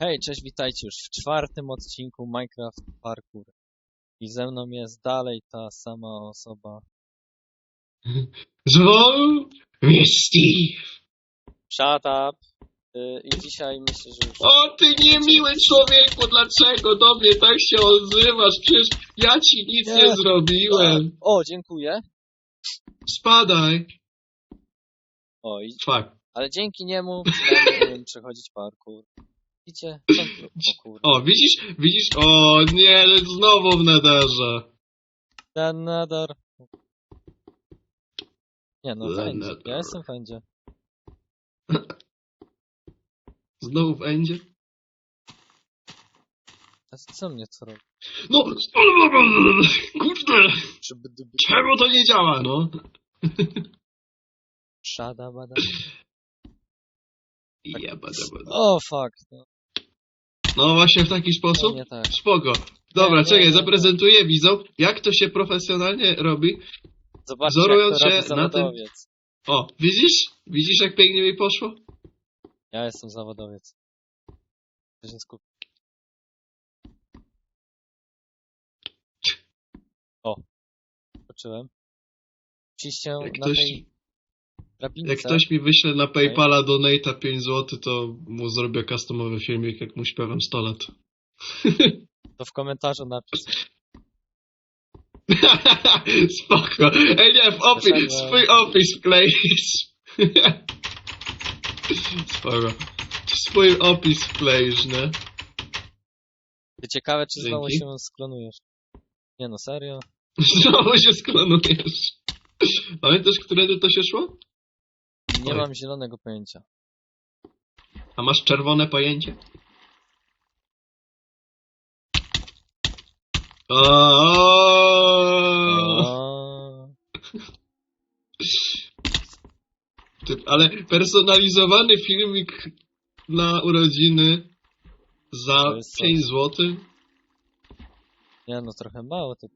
Hej, cześć, witajcie już w czwartym odcinku Minecraft Parkour. I ze mną jest dalej ta sama osoba. Zwoł Steve. Shut up! Y, I dzisiaj myślę, że już... O ty niemiły człowieku, dlaczego do mnie tak się odzywasz? Przecież ja ci nic nie, Nie. zrobiłem. O, dziękuję. Spadaj. O, i... Fuck. ale dzięki niemu przynajmniej umiem przechodzić parkour. Widzicie? O kurde. O, widzisz? Widzisz? O nie, znowu w nederze. Ten nether. Nie no, The fędzie. nether. Ja jestem fędzie. Znowu w endzie? A co mnie co robi? No, kurde, czemu to nie działa, no? Szada bada. Jebada, bada. O, fuck. No, No właśnie w taki sposób? nie tak. Spoko. Dobra, czekaj, zaprezentuję widzom, jak to się profesjonalnie robi. Zobaczcie, Wzorując jak to się robi na tym- zawodowiec. O, widzisz? Widzisz, jak pięknie mi poszło? Ja jestem zawodowiec. To się. O. Poczułem. Ciście Jak na ktoś- tej drabince. Jak ktoś mi wyśle na Paypala donata 5 zł, to mu zrobię customowy filmik, jak mu śpiewam 100 lat. To w komentarzu napisz. Spoko. Ej nie, w opis, swój opis wkleisz. Spoko. Swój opis wkleisz, nie? Ciekawe, czy znowu Dzięki. się sklonujesz. Nie no, serio? Znowu się sklonujesz. Pamiętasz, któredy to się szło? Nie mam zielonego pojęcia. A masz czerwone pojęcie? O, Ty, ale personalizowany filmik na urodziny za To jest 5 coś. zł. nie no, trochę mało to.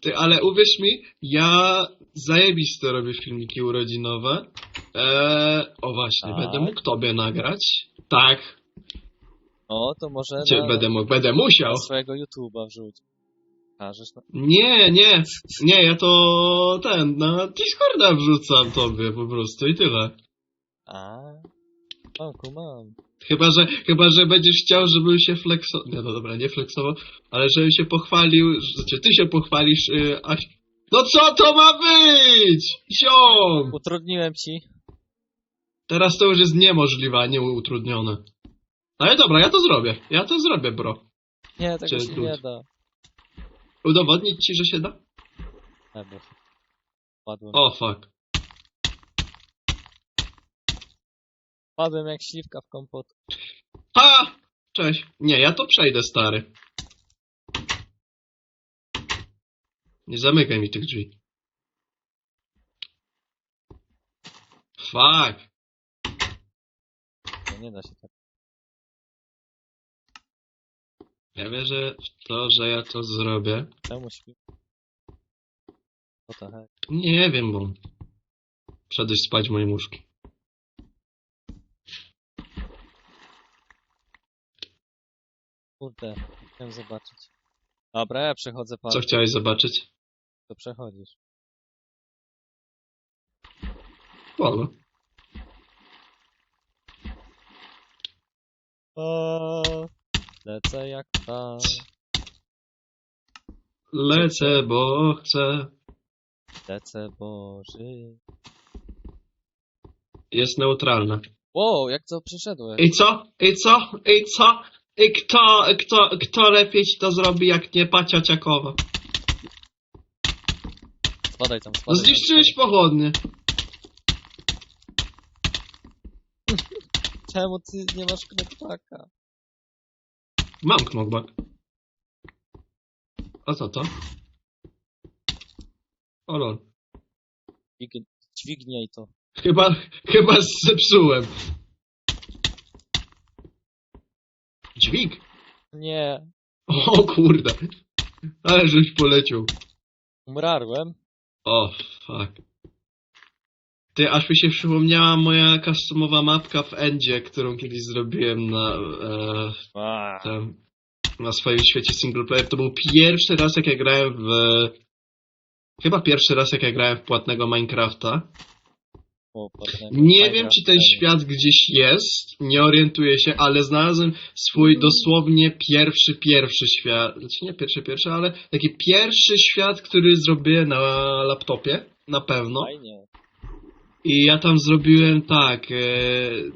Ty, ale uwierz mi, ja zajebiste robię filmiki urodzinowe. Eee, o właśnie, Tak? będę mógł tobie nagrać. Tak, O, to może cię na, będę mógł, będę musiał. na swojego YouTube'a wrzuć. Każesz na... Nie, nie, nie, ja to ten, na Discorda wrzucam tobie po prostu i tyle. A, mam, kumam. Chyba, że, chyba, że będziesz chciał, żebym się flexował. Nie, no dobra, nie flexował, ale żebym się pochwalił, że znaczy, ty się pochwalisz, yy, Aś... No co to ma być? Ziom! Utrudniłem ci. Teraz to już jest niemożliwe, a nie utrudnione. Ale dobra, ja to zrobię. Ja to zrobię, bro. Nie, Czy się trud- nie da. Udowodnić ci, że się da? Ever. Padłem. O, fuck. Padłem jak śliwka w kompot. Ha! Cześć. Nie, ja to przejdę, stary. Nie zamykaj mi tych drzwi. Fuck. No nie da się tak. Ja wierzę w to, że ja to zrobię. Czemu śpi? The heck? Nie wiem, bo wszedłeś spać w moje łóżko. Kurde, chciałem zobaczyć. Dobra, ja przechodzę parę. Co chciałeś zobaczyć? To przechodzisz. Polo. O, lecę jak ta. Lecę, bo chcę. Lecę Boży. Jest neutralne. Wow, jak to przeszedłeś? I co? I co? I co? I kto, kto, kto lepiej ci to zrobi, jak nie pacia ciakowa? Spadaj tam, spadaj. zniszczyłeś pochodnie. Czemu ty nie masz knopaka? Mam knockback. A co to? O lol. Dźwig- Dźwignij to. Chyba, chyba zepsułem. Dźwig? Nie, O kurde. Ale żeś poleciał. umrarłem. O, fuck. Ty, aż mi się przypomniała moja customowa mapka w Endzie, którą kiedyś zrobiłem na, e, tam, na swoim świecie single player. To był pierwszy raz, jak ja grałem w... Chyba pierwszy raz, jak ja grałem w płatnego Minecrafta. O, Nie wiem, czy ten świat gdzieś jest, nie orientuję się, ale znalazłem swój dosłownie pierwszy, pierwszy świat, znaczy nie pierwszy, pierwszy, ale taki pierwszy świat, który zrobiłem na laptopie, na pewno. Fajnie. I ja tam zrobiłem tak, e, e,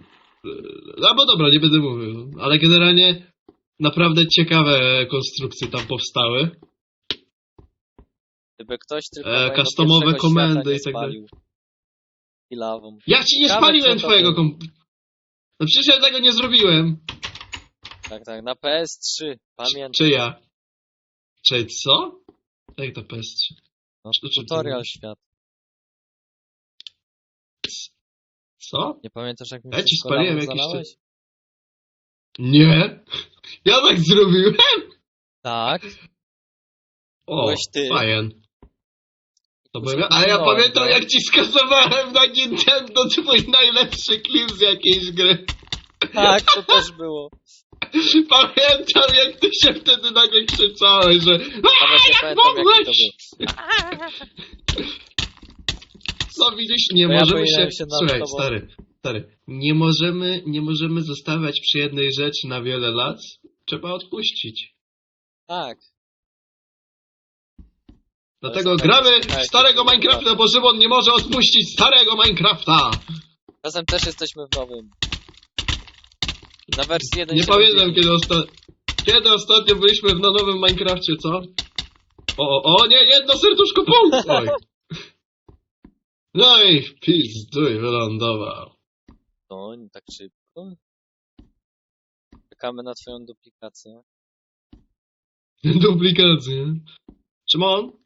no bo dobra, nie będę mówił, ale generalnie naprawdę ciekawe konstrukcje tam powstały. Gdyby ktoś tylko E, customowe komendy i tak dalej. Ja ci nie Ciekawe, spaliłem to twojego było. komp... No przecież ja tego nie zrobiłem. Tak, tak, na PS3. Pamiętam. Czy ja? Czy co? Jak to PS3? No, czy- czy- tutorial świat. Co? Nie pamiętasz jak mi Ja ci spaliłem jakiś zalałeś? Nie! Ja tak zrobiłem! Tak. O, Byłeś ty. fajen. Ale ja no, pamiętam no. jak ci skasowałem na Nintendo twój najlepszy klip z jakiejś gry. Tak, to też było. Pamiętam jak ty się wtedy nagle krzyczałeś, że Nawet nie pamiętam jaki to był. No widzisz, nie To ja możemy się... powinienem się nad Słuchaj, tobą- stary, stary, nie możemy, nie możemy zostawiać przy jednej rzeczy na wiele lat. Trzeba odpuścić. Tak. Dlatego gramy w starego Minecrafta, bo Szymon nie może odpuścić starego Minecrafta! Czasem też jesteśmy w nowym. Na wersji 1 Nie pamiętam kiedy, osta... kiedy ostatnio byliśmy w na nowym Minecrafcie, co? O, o, o, nie, jedno serduszko, pół! Oj. No i w pizduj wylądował. To nie tak szybko. Czekamy na twoją duplikację. Duplikację. Szymon?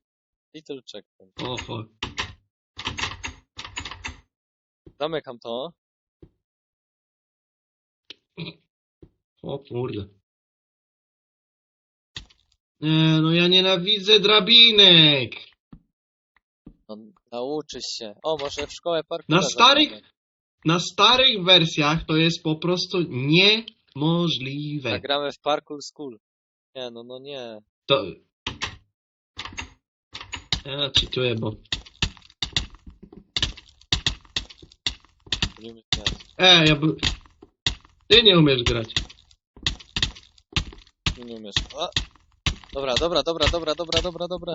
Little checkpoint. O, fuck. Zamykam to. O kurde. Nie, no ja nienawidzę drabinek. No, nauczysz się. O, może w szkołę parku. Na starych- Na starych wersjach to jest po prostu niemożliwe. Zagramy w Parkour School. Nie, no, no nie. To... Ja czytuję, bo... Robimy śmiać. E, ja by... Ty nie umiesz grać. Nie, nie umiesz. A! Dobra, dobra, dobra, dobra, dobra, dobra, dobra.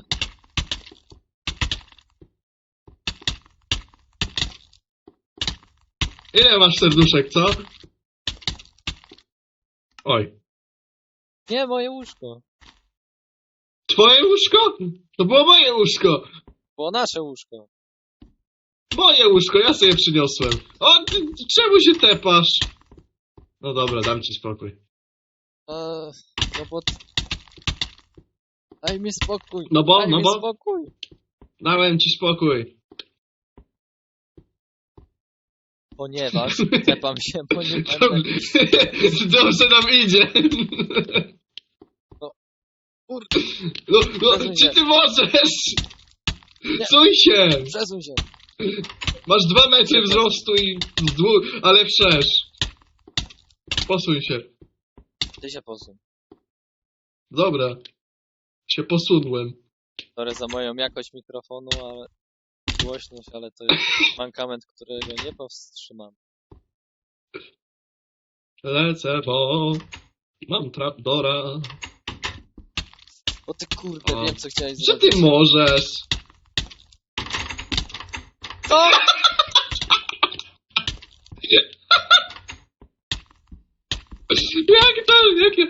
Ile masz serduszek, co? Oj. Nie, moje łóżko. Twoje łóżko? To było moje łóżko. Było nasze łóżko. Moje łóżko, ja sobie przyniosłem. O, ty, czemu się tepasz? No dobra, dam ci spokój. Eee, no bo... Daj mi spokój. No bo, Daj no mi bo. spokój. Dałem ci spokój. Ponieważ tepam się, bo nie będę... Dobrze, dobrze nam idzie. Kurde, No, no, czy ty możesz? Nie. Suj się! przesuń się. Masz dwa metry wzrostu i ale wszerz. Posuń się. Ty się posuń. Dobra. Się posudłem. Sorry za moją jakość mikrofonu, ale... Głośność, ale to jest mankament, którego nie powstrzymam. Lecę, bo mam trapdora. O ty kurde, O. wiem co chciałeś Że zrobić. ty możesz? Jak to? Jak ja,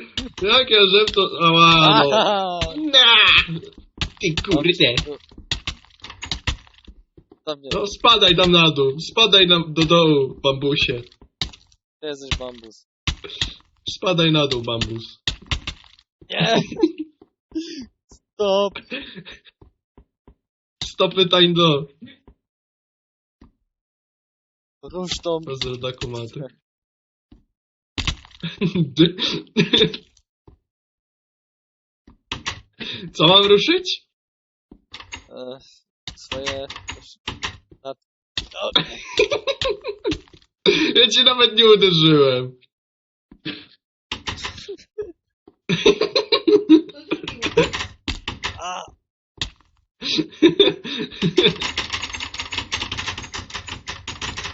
jak ja żem to... Ała, no. Aha! Na! Ty kurde. Tam nie, No spadaj tam na dół. Spadaj na, do dołu, bambusie. ty jesteś bambus. Spadaj na dół, bambus. Nie! Stop! Stop pytań do... Rusz tą... Dla kumaty. Co mam ruszyć? E, swoje... Ja ci nawet nie uderzyłem. A!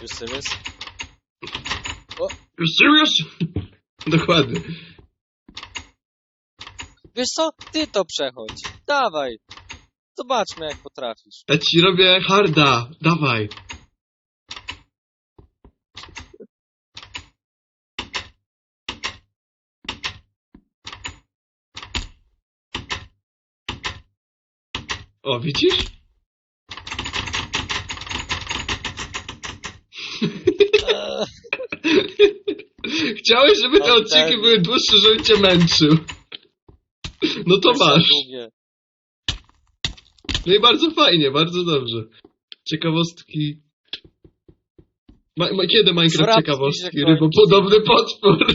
Już serious? Już serious? Dokładnie. Wiesz co? Ty to przechodź. Dawaj. Zobaczmy jak potrafisz. Ja ci robię harda. Dawaj. O, widzisz? Eee, Chciałeś, żeby te odcinki były dłuższe, żebym cię męczył. No to masz. No i bardzo fajnie, bardzo dobrze. Ciekawostki. Ma, ma, kiedy Minecraft Zwracaj ciekawostki? Rybopodobny potwór.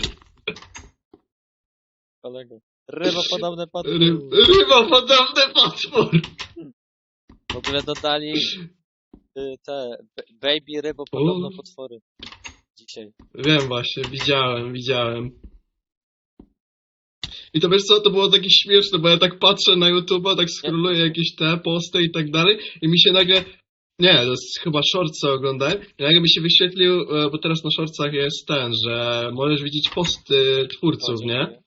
Kolego. Rybopodobne Ry, potwory. rybopodobny potwór. W ogóle dodali y, te baby rybopodobne O. potwory. Dzisiaj. Wiem właśnie, widziałem, widziałem. I to wiesz co, to było takie śmieszne, bo ja tak patrzę na YouTube'a, tak scrolluję jakieś te posty i tak dalej i mi się nagle... Nie, to jest chyba short, co oglądałem. I nagle mi się wyświetlił, e, bo teraz na shortsach jest ten, że możesz widzieć posty twórców, nie?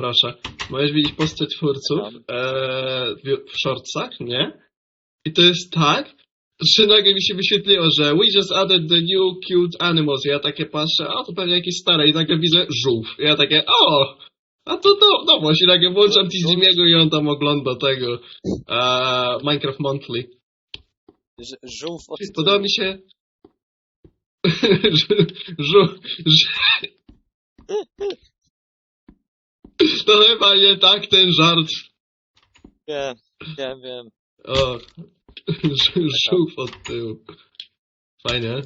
Proszę. Możesz widzieć posty twórców e, w, w shortsach, nie? I to jest tak, że nagle mi się wyświetliło, że we just added the new cute animals. Ja takie patrzę, a to pewnie jakieś stare. I nagle widzę żółw. Ja takie, o! A to to nowość. I nagle włączam Tizimiego i on tam ogląda tego e, Minecraft Monthly. Żółw od Podoba mi się... Żółw... To chyba nie tak ten żart. Wiem, wiem, wiem. O, żółw od tyłu. Fajnie.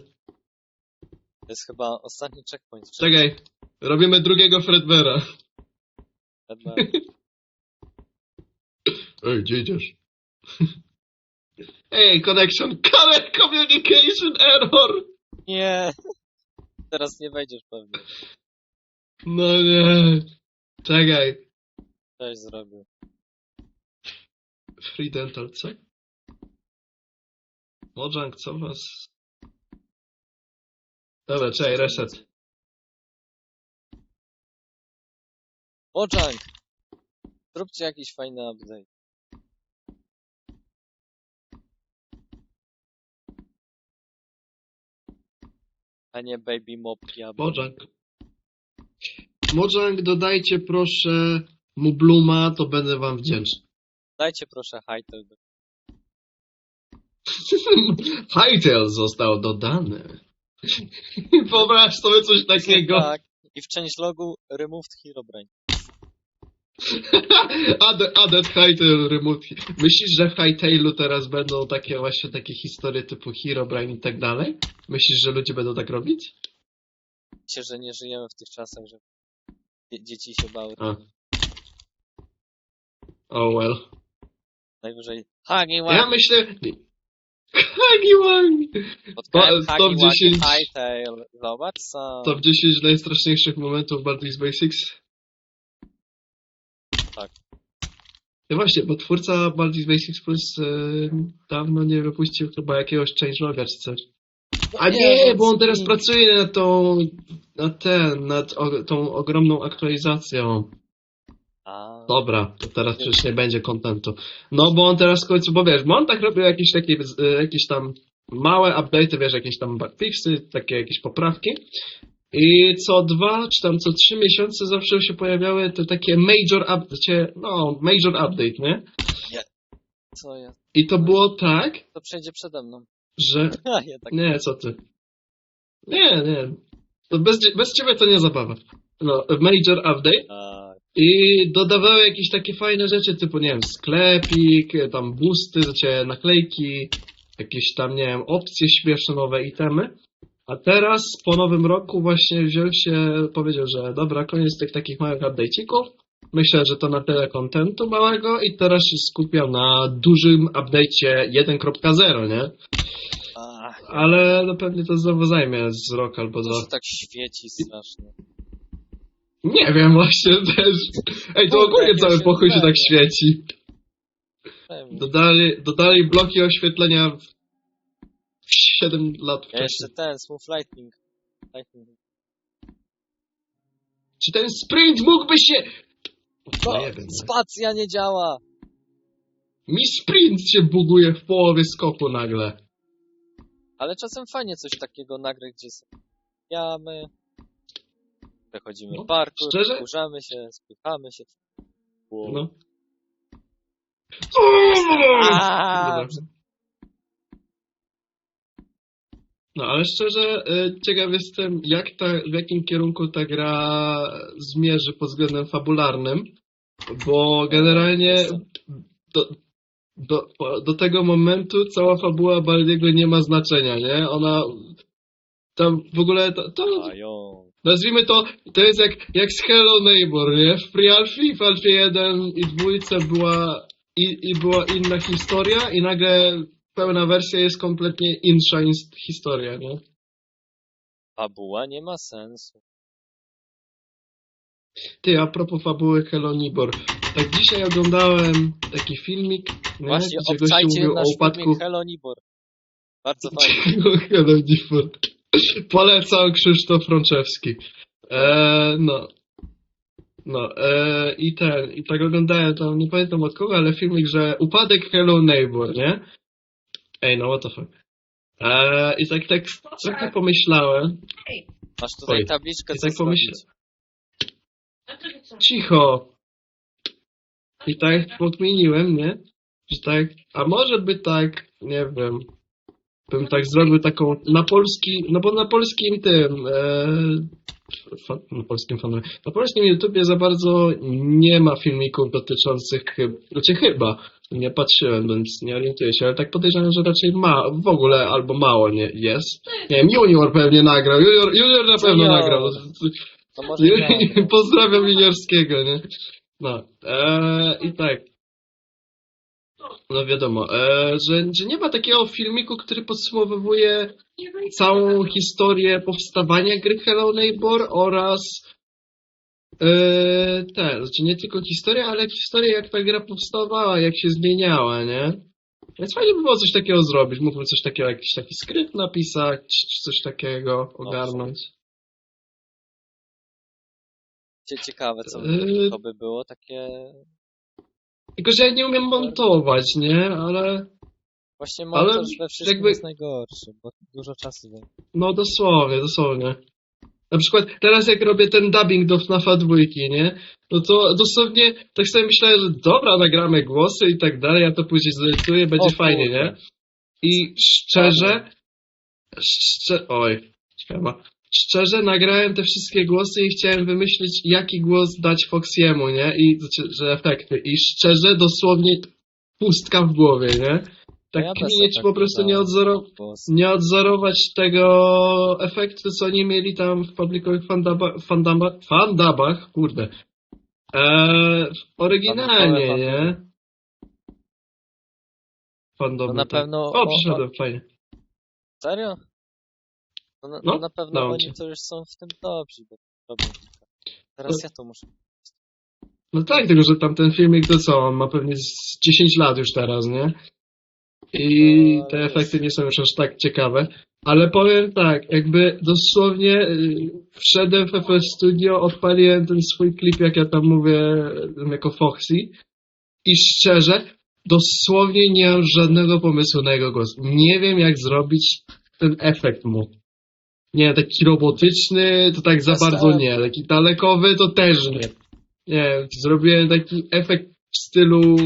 To jest chyba ostatni checkpoint. Czekaj, robimy drugiego Fredbera. Jedna- Ej, gdzie idziesz? Ej, connection, correct communication error! Nie! Teraz nie wejdziesz pewnie. No nie. Czekaj. Coś zrobił. Free dental, co? Mojang, co was... Dobra, czekaj, reset. Mojang! Zróbcie jakiś fajny update. A nie baby mopki update. Mojang. Mojang, dodajcie proszę Mubluma, to będę wam wdzięczny. Dajcie proszę do- Hytale został dodany. Wyobraź sobie coś takiego. Tak. I w changelogu removed Herobrine. added, added Hytale remove. Myślisz, że w Hytale'u teraz będą takie właśnie takie historie typu Herobrine i tak dalej? Myślisz, że ludzie będą tak robić? Myślę, że nie żyjemy w tych czasach, że dzie- dzieci się bały. A. Oh well. Najwyżej Hagi Ja myślę... Hagi top Wagi 10. Hightail. Zobacz co. Top 10 najstraszniejszych momentów Baltics Basics. Tak. No właśnie, bo twórca Baltics Basics Plus e, dawno nie wypuścił chyba jakiegoś changeloga czy coś. A nie, bo on teraz pracuje nad tą, nad ten, nad o, tą ogromną aktualizacją. A, Dobra, to teraz przecież nie będzie kontentu. No bo on teraz w końcu, bo wiesz, bo on tak robił jakieś takie, e, jakieś tam małe update'y, wiesz, jakieś tam bugfixy, takie jakieś poprawki. I co dwa, czy tam co trzy miesiące zawsze się pojawiały te takie major update, no, major update, nie? co jest? I to było tak, To przejdzie przede mną. że ja tak. Nie, co ty? Nie, nie. To bez, bez ciebie to nie zabawa. No, major update i dodawały jakieś takie fajne rzeczy, typu, nie wiem, sklepik, tam boosty, znaczy naklejki, jakieś tam, nie wiem, opcje śmieszne, nowe itemy. A teraz, po nowym roku, właśnie wziął się, powiedział, że dobra, koniec tych takich małych update'ików. Myślę, że to na tyle kontentu małego i teraz się skupia na dużym update'cie 1.0, nie? Ale no pewnie to znowu zajmie z rok albo To dwa. się tak świeci strasznie. Nie wiem właśnie też. Ej, to Kurde, ogólnie jak cały się pokój się tak świeci. Pewnie. Dodali, dodali bloki oświetlenia w 7 lat Ja wcześniej. jeszcze ten, Smooth Lightning. Lightning. Czy ten sprint mógłby się... No, nie wiem, no. spacja nie działa! Mi sprint się buguje w połowie skoku nagle. Ale czasem fajnie coś takiego nagrać, gdzie jamy, przechodzimy No, parkour, szczerze? kurzamy się, spychamy się. Wow. No. Aaaa! No, ale szczerze, y, ciekaw jestem, jak ta, w jakim kierunku ta gra zmierzy pod względem fabularnym, bo generalnie do, do, do tego momentu cała fabuła Baldiego nie ma znaczenia, nie? Ona tam w ogóle to, to nazwijmy to, to jest jak, jak z Hello Neighbor, nie? W Pre-Alfie, w Alfie 1 i dwójce była, i, i była inna historia i nagle pełna wersja jest kompletnie insza ins- historia, nie? Fabuła nie ma sensu. Ty, a propos fabuły Hello Neighbor, tak dzisiaj oglądałem taki filmik, nie? Właśnie, gdzie gościu obczajcie mówił o upadku filmik Hello Nibor. Bardzo fajnie. Hello Neighbor. Polecam Krzysztof Frączewski. E, no. No, e, i ten, i tak oglądałem tam, nie pamiętam od kogo, ale filmik, że upadek Hello Neighbor, nie? Ej, no what the fuck. E, I tak, tak trochę pomyślałem, Masz tutaj Oj, tabliczkę, i tak pomyśl- zrobić. cicho. I tak pokminiłem, nie? Że tak, a może by tak, nie wiem, bym tak zrobił taką na polski, no bo na polskim tym, e, na polskim fanem, na polskim YouTubie za bardzo nie ma filmików dotyczących, znaczy chyba, nie patrzyłem, więc nie orientuję się, ale tak podejrzewam, że raczej ma, w ogóle albo mało nie jest. Nie wiem, Junior pewnie nagrał, Junior, junior na pewno nagrał. Pozdrawiam juniorskiego, nie? No, e, i tak. No wiadomo, e, że, że nie ma takiego filmiku, który podsumowuje całą historię powstawania gry Hello Neighbor oraz e, te, znaczy nie tylko historię, ale historię jak ta gra powstawała, jak się zmieniała, nie? Więc fajnie by było coś takiego zrobić, mógłbym coś takiego, jakiś taki skrypt napisać, czy coś takiego ogarnąć. Cie- Ciekawe, co Yy. to by było, takie... Tylko, że ja nie umiem montować, nie? Ale Właśnie Ale montaż we wszystkim jakby- jest najgorszy, bo dużo czasu zajmuje. No dosłownie, dosłownie. Na przykład teraz jak robię ten dubbing do FNAFa dwójki, nie? No to dosłownie tak sobie myślałem, że dobra, nagramy głosy i tak dalej, ja to później zedytuję, będzie O fajnie, nie? I szczerze, szcze, oj, śpiewa. Szczerze nagrałem te wszystkie głosy i chciałem wymyślić, jaki głos dać Foxiemu, nie? I, znaczy, że efekty. I szczerze, dosłownie pustka w głowie, nie? Tak Ja bez kminie ci po prostu nie głos. nie odzorować tego efektu, co oni mieli tam w publikowych fandaba, fandaba, fandabach, kurde. Eee, oryginalnie, nie? Fandomy, No na tak. pewno... O, przyszedłem, fajnie. Serio? No, na, No, no, na pewno oni to już są w tym dobrzy, bo robią. Teraz No. ja to muszę. No tak, tylko że tamten filmik to co, on ma pewnie z 10 lat już teraz, nie? I No, te ale efekty jest- nie są już aż tak ciekawe. Ale powiem tak, jakby dosłownie y, wszedłem w FL Studio, odpaliłem ten swój klip, jak ja tam mówię, jako Foxy i szczerze, dosłownie nie mam żadnego pomysłu na jego głos. Nie wiem, jak zrobić ten efekt mu. Nie, taki robotyczny to tak za bardzo tak. nie, taki dalekowy to też nie. Nie wiem, zrobiłem taki efekt w stylu,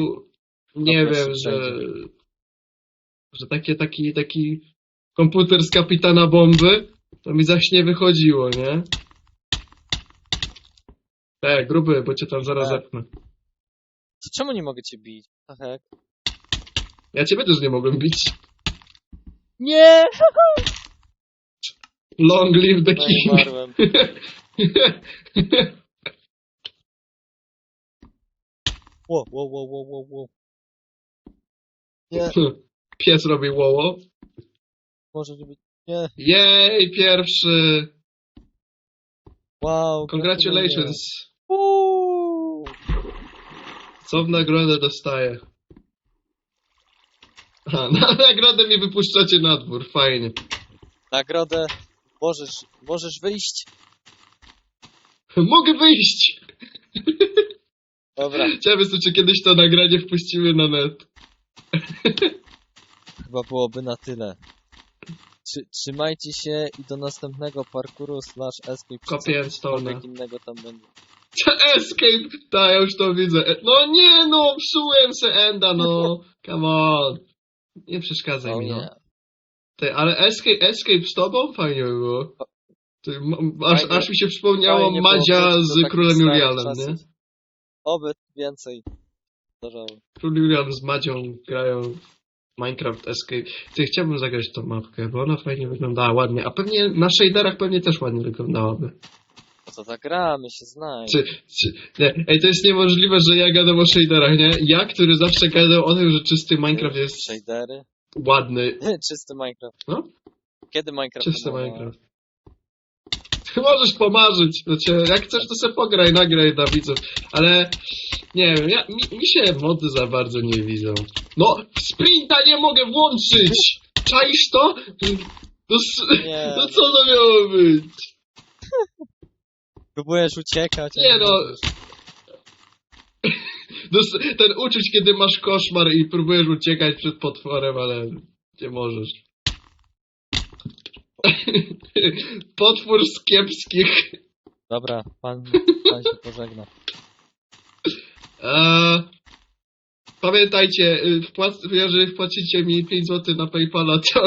nie No, wiem, że, że takie, taki, taki komputer z kapitana bomby, to mi zaś nie wychodziło, nie? Tak, gruby, bo cię tam zaraz Tak. zepnę. Czemu nie mogę cię bić? Heck? Ja ciebie też nie mogłem bić. Nie! Long live the No i king. umarłem. Ło, ło, ło, ło, ło, ło. Nie, Pies robi łoło. może być... Nie, Jej, pierwszy! wow. Congratulations! Uuu. Co w nagrodę dostaję? A, na nagrodę mi wypuszczacie na dwór, fajnie. Nagrodę. Możesz, możesz wyjść. Mogę wyjść! Dobra, Ciekawe jestem, czy kiedyś to nagranie wpuścimy na net. chyba byłoby na tyle. Trzy, trzymajcie się i do następnego parkouru slash escape. czy cokolwiek stone. innego tam będzie. Escape! Tak, ja już to widzę. E, No nie no, psułem se enda, no. Come on. Nie przeszkadzaj mi, no. Ty, ale escape, escape z tobą fajnie by było. Ty, aż, Fajnie- aż mi się przypomniało Madzia z Królem Julianem, nie? Oby więcej zdarzało. Król Julian z Madzią grają Minecraft Escape. Ty, chciałbym zagrać tą mapkę, bo ona fajnie wyglądała, ładnie. A pewnie na shaderach pewnie też ładnie wyglądałaby. Po co tak gramy, się znaj. Czy, czy, nie, ej, to jest niemożliwe, że ja gadam o shaderach, nie? Ja, który zawsze gadał o tym, że czysty Minecraft jest Shadery? Ładny. Czysty Minecraft. No? Kiedy Minecraft? Czysty było? Minecraft. Ty możesz pomarzyć, znaczy, jak chcesz, to sobie pograj, nagraj dla widzów, ale nie wiem, ja, mi, mi się mody za bardzo nie widzą. No, sprinta nie mogę włączyć! Czaisz to? No, Nie. no co to miało być? Próbujesz uciekać. Nie no. Ten uczuć, kiedy masz koszmar i próbujesz uciekać przed potworem, ale nie możesz. Potwór z kiepskich. Dobra, pan, pan się pożegna. Eee, pamiętajcie, y, wpłac, jeżeli wpłacicie mi 5 zł na Paypala, to,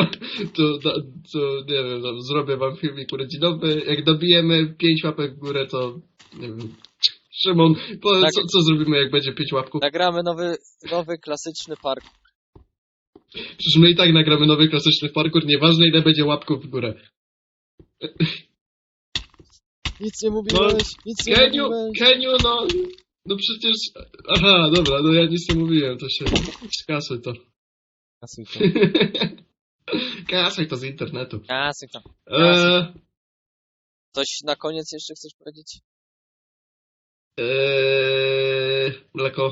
to, to, to nie wiem, no, zrobię wam filmik urodzinowy. Jak dobijemy 5 łapek w górę, to nie wiem. Szymon, po, Tak. co, co zrobimy, jak będzie 5 łapków? Nagramy nowy, nowy klasyczny park. Przecież my i tak nagramy nowy klasyczny parkour, nieważne ile będzie łapków w górę. Nic nie mówiłeś, nic nie Keniu, mówiłeś. Keniu, no, no przecież, aha, dobra, no ja nic nie mówiłem, to się, skasuj to. Kasuj to. Kasuj to z internetu. Kasuj to. Eee, Coś na koniec jeszcze chcesz powiedzieć? Eee, mleko,